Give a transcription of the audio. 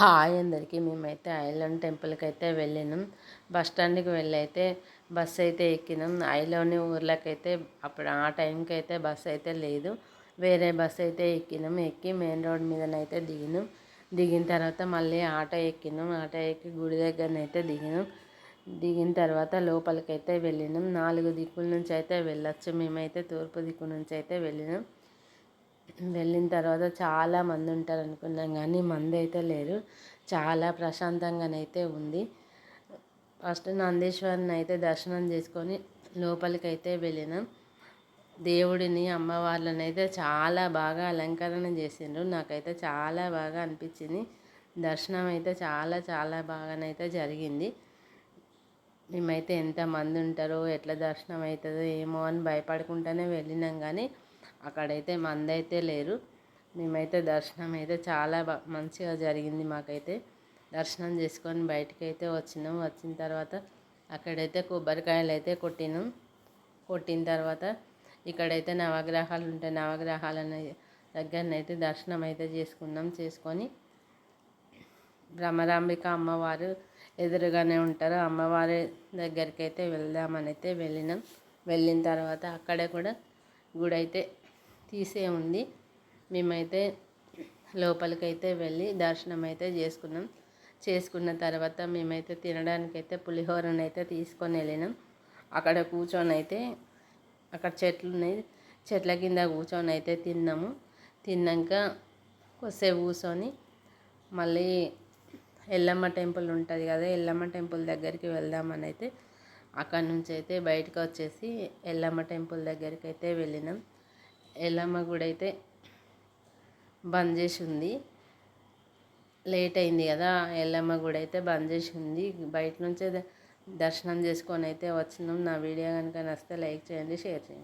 Hi అందరికీ. మేమైతే island టెంపుల్కి అయితే వెళ్ళినాం. బస్ స్టాండ్కి వెళ్ళైతే బస్ అయితే ఎక్కినాం. ఐలోని ఊర్లకైతే అప్పుడు ఆ టైంకి అయితే బస్ అయితే లేదు. వేరే బస్ అయితే ఎక్కినాం. ఎక్కి మెయిన్ రోడ్ మీదనైతే దిగినాం. దిగిన తర్వాత మళ్ళీ ఆటో ఎక్కినాం. ఆటో ఎక్కి గుడి దగ్గరనైతే దిగినాం. దిగిన తర్వాత లోపలికైతే వెళ్ళినాం. నాలుగు దిక్కుల నుంచి అయితే వెళ్ళొచ్చు. మేమైతే తూర్పు దిక్కు నుంచి అయితే వెళ్ళినాం. వెళ్ళిన తర్వాత చాలా మంది ఉంటారు అనుకున్నాం కానీ మంది అయితే లేరు. చాలా ప్రశాంతంగానైతే ఉంది. ఫస్ట్ నందీశ్వరిని అయితే దర్శనం చేసుకొని లోపలికి అయితే వెళ్ళినాం. దేవుడిని అమ్మవార్లను అయితే చాలా బాగా అలంకరణ చేసిండ్రు. నాకైతే చాలా బాగా అనిపించింది. దర్శనం అయితే చాలా చాలా బాగానైతే జరిగింది. మేమైతే ఎంతమంది ఉంటారో ఎట్లా దర్శనం అవుతుందో ఏమో అని భయపడుకుంటూనే వెళ్ళినాం కానీ అక్కడైతే మందైతే లేరు. మేమైతే దర్శనం అయితే చాలా మంచిగా జరిగింది మాకైతే. దర్శనం చేసుకొని బయటికి అయితే వచ్చినాం. వచ్చిన తర్వాత అక్కడైతే కొబ్బరికాయలు అయితే కొట్టినాం. కొట్టిన తర్వాత ఇక్కడైతే నవగ్రహాలు ఉంటాయి నవగ్రహాలను దగ్గరనైతే దర్శనం అయితే చేసుకున్నాం. చేసుకొని భ్రమరాంబిక అమ్మవారు ఎదురుగానే ఉంటారు. అమ్మవారి దగ్గరికి అయితే వెళ్దామని అయితే వెళ్ళినాం. వెళ్ళిన తర్వాత అక్కడే కూడా గుడి అయితే తీసే ఉంది. మేమైతే లోపలికైతే వెళ్ళి దర్శనం అయితే చేసుకున్నాం. చేసుకున్న తర్వాత మేమైతే తినడానికైతే పులిహోరను అయితే తీసుకొని వెళ్ళినాం. అక్కడ కూర్చొని అయితే అక్కడ చెట్లు ఉన్నాయి చెట్ల కింద కూర్చొని అయితే తిన్నాము. తిన్నాక కొద్దిసేపు కూర్చొని మళ్ళీ ఎల్లమ్మ టెంపుల్ ఉంటుంది కదా ఎల్లమ్మ టెంపుల్ దగ్గరికి వెళ్దామని అయితే అక్కడ నుంచి అయితే బయటకు వచ్చేసి ఎల్లమ్మ టెంపుల్ దగ్గరికి అయితే వెళ్ళినాం. ఎల్లమ్మ గుడి అయితే బంద్ చేసి ఉంది. లేట్ అయింది కదా ఎల్లమ్మ గుడి అయితే బంద్ చేసి ఉంది. బయట నుంచే దర్శనం చేసుకొని అయితే వచ్చినాం. నా వీడియో కనుక నచ్చితే లైక్ చేయండి షేర్ చేయండి.